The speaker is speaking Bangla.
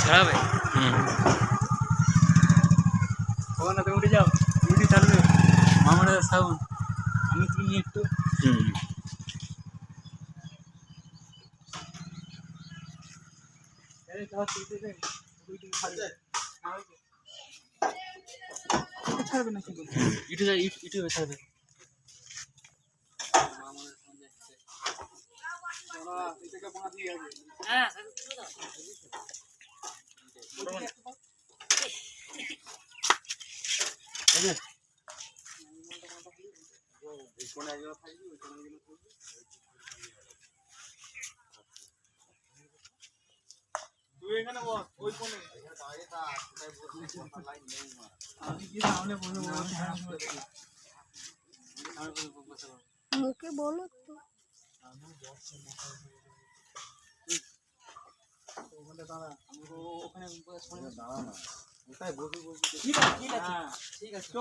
खराब है ও না তুমি উঠে যাও? উঠে চালু মামারা সাবুন হুম। ছাড়বে না কিন্তু ইউটিউবে ইউটিউবে ছাড়বে হ্যাঁ তুই এখানে বস ওই কোণে আমি কি সামনে বসে বসে মুখে বলো তো। ওখানে ঠিক আছে ঠিক আছে ঠিক আছে। চ।